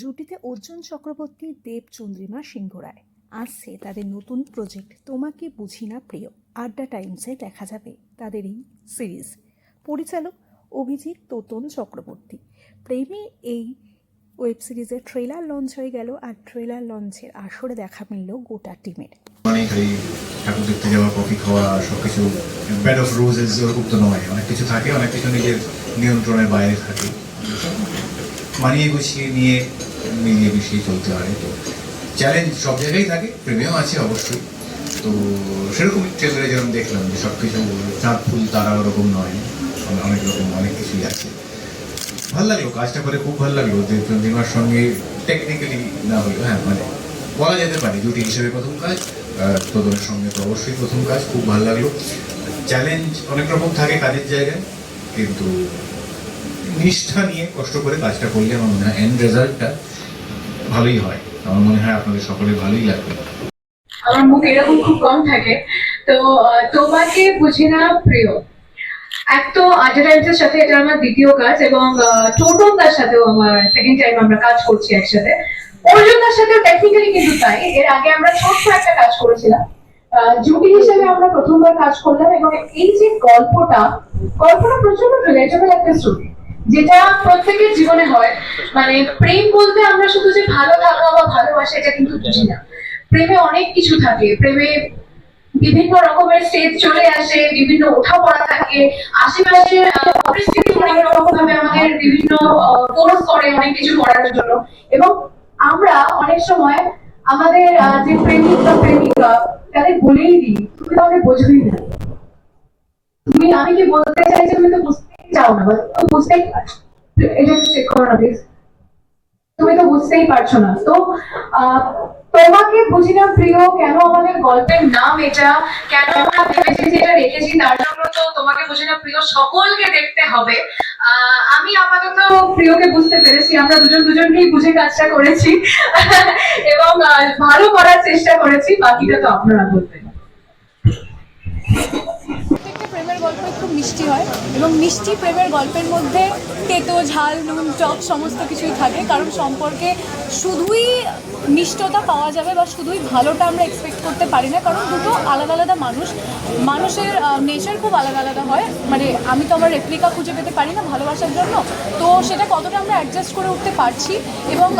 জুটিতে অর্জুন চক্রবর্তী, দেব চন্দ্রিমা সিংহ রায়। আসছে তাদের নতুন প্রজেক্ট তোমাকে বুঝি না প্রিয়। আড্ডা টাইমসে দেখা যাবে তাদের এই সিরিজ পরিচালক অভিজিৎ তোতন চক্রবর্তী। প্রেমী এই ওয়েব সিরিজের ট্রেলার লঞ্চ হয়ে গেল আর ট্রেলার লঞ্চের আসরে দেখা মিলল গোটা টিমের। মানে ঠাকুর দেখতে যাওয়া, কফি খাওয়া সব কিছু ব্যাড অফ রোজেস ওরকম তো নয়। অনেক কিছু থাকে, অনেক কিছু নিজের নিয়ন্ত্রণের বাইরে থাকে। মানিয়ে গুছিয়ে নিয়ে মিলিয়ে মিশিয়ে চলতে হয়, তো চ্যালেঞ্জ সব জায়গায় থাকে প্রেমেও আছে অবশ্যই। তো সেরকম ট্রেলারে যেরকম দেখলাম যে সব কিছু চাঁদ ফুল তারা ওরকম নয়। অনেক রকম, অনেক কিছুই আছে। ভালো লাগল কাজটা করে খুব ভালো লাগল যে দেবচন্দ্রিমার সঙ্গে টেকনিক্যালি না হলেও হ্যাঁ মানে বলা যেতে পারে জুটি হিসেবে প্রথম কাজ তোদের সঙ্গে তো অবশ্যই প্রথম কাজ, খুব ভালো লাগল চ্যালেঞ্জ অনেক রকম থাকে কাজের জায়গায়, কিন্তু নিষ্ঠা নিয়ে কষ্ট করে কাজটা করলে আমার মনে হয় এন্ড রেজাল্টটা ভালোই হয়। আমার মনে হয় আপনাদের সকলে ভালোই লাগবে। আমার মুখ এরকম খুব কম থাকে। তো তোমাকে বুঝি না প্রিয়। এক তো আর্টাটাইমসের সাথে এটা আমার দ্বিতীয় কাজ এবং টোটনদার সাথেও আমার সেকেন্ড টাইম আমরা কাজ করছি একসাথে। অর্জুনদার সাথেও টেকনিক্যালি কিন্তু তাই। এর আগে আমরা ছোট্ট একটা কাজ করেছিলাম। জুটি হিসেবে আমরা প্রথমবার কাজ করলাম এবং এই যে গল্পটা গল্পটা প্রচণ্ড রিলেটেবল একটা স্টোরি যেটা প্রত্যেকের জীবনে হয়। মানে প্রেম বলতে আমরা শুধু যে ভালো থাকা বা ভালোবাসা, এটা কিন্তু বুঝি না। প্রেমে অনেক কিছু থাকে। প্রেমে বিভিন্ন রকমের স্টেজ চলে আসে, বিভিন্ন ওঠা পড়া থাকে। আশেপাশে পরিস্থিতি অনেক রকম ভাবে আমাদের বিভিন্ন ফোর্স করে অনেক কিছু করার জন্য। এবং আমরা অনেক সময় আমাদের যে প্রেমিক বা প্রেমিকা তাদের বলেই দিই, তুমি তো আমাকে বোঝোই না। তুমি, আমি কি বলতে চাইছি তুমি তো বুঝতেই চাও না তুমি বুঝতেই পারছ। এটা চেক করো না প্লিজ তুমি তো বুঝতেই পারছ না। তো তোমাকে বুঝি না প্রিয় কেন আমাদের গল্পের নাম এটা? কেন আমরা ভেবেছি যে এটা রেখেছি? তার জন্য তো তোমাকে বুঝি না প্রিয়, সকলকে দেখতে হবে। আমি আপাতত প্রিয়কে বুঝতে পেরেছি। আমরা দুজন দুজনকেই বুঝে কাজটা করেছি। এবং ভালো করার চেষ্টা করেছি। বাকিটা তো আপনারা বলবেন প্রত্যেকটা প্রেমের গল্প একটু মিষ্টি হয় এবং মিষ্টি প্রেমের গল্পের মধ্যে তেতো, ঝাল, নুন টক সমস্ত কিছুই থাকে। কারণ সম্পর্কে শুধুই মিষ্টতা পাওয়া যাবে বা শুধুই ভালোটা আমরা এক্সপেক্ট করতে পারি না। কারণ দুটো আলাদা আলাদা মানুষ। মানুষের নেচার খুব আলাদা আলাদা হয়। মানে আমি তো আমার রেপ্লিকা খুঁজে পেতে পারি না ভালোবাসার জন্য। তো সেটা কতটা আমরা অ্যাডজাস্ট করে উঠতে পারছি এবং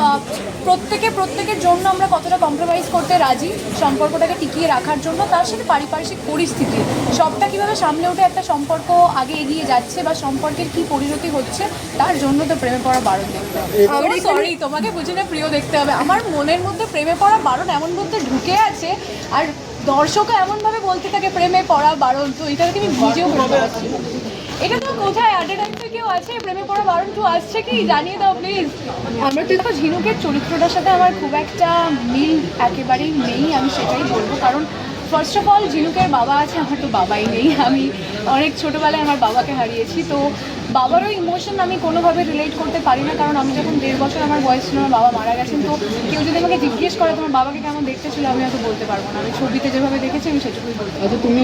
প্রত্যেকে, প্রত্যেকের জন্য আমরা কতটা কম্প্রোমাইজ করতে রাজি সম্পর্কটাকে টিকিয়ে রাখার জন্য, তার সাথে পারিপার্শ্বিক পরিস্থিতি। সবটা কীভাবে সামলে উঠে একটা সম্পর্ক আগে এগিয়ে যাচ্ছে বা সম্পর্কের কি পরিণতি হচ্ছে তার জন্য তো প্রেমে পড়া বারণ দেখতে হবে। সরি তোমাকে বুঝি না প্রিয় দেখতে হবে। আমার মনের মধ্যে প্রেমে পড়া বারণ এমন মধ্যে ঢুকে আছে আর দর্শকও এমনভাবে বলতে থাকে প্রেমে পড়া বারণ তো এটা আমি নিজেও বলতে পারছি এটা তো কোথায়? আড্ডা টাইমে কেউ আছে প্রেমে পড়া বারণ টু আসছে কি? জানিয়ে দাও প্লিজ আমরা তো ঝিনুকের চরিত্রটার সাথে আমার খুব একটা মিল একেবারেই নেই আমি সেটাই বলব। কারণ ফার্স্ট অফ অল ঝিনুকের বাবা আছে আমার তো বাবাই নেই। আমি অনেক ছোটোবেলায় আমার বাবাকে হারিয়েছি, তো বাবারও ইমোশন আমি কোনোভাবে রিলেট করতে পারি না, কারণ আমি যখন দেড় বছর আমার বয়স ছিল, আমার বাবা মারা গেছেন, তো কেউ যদি আমাকে জিজ্ঞেস করে তোমার বাবাকে কেমন দেখতে ছিল, আমি হয়তো বলতে পারব না আমি ছবিতে যেভাবে দেখেছি, আমি সেটুকুই বলতে। আচ্ছা তুমি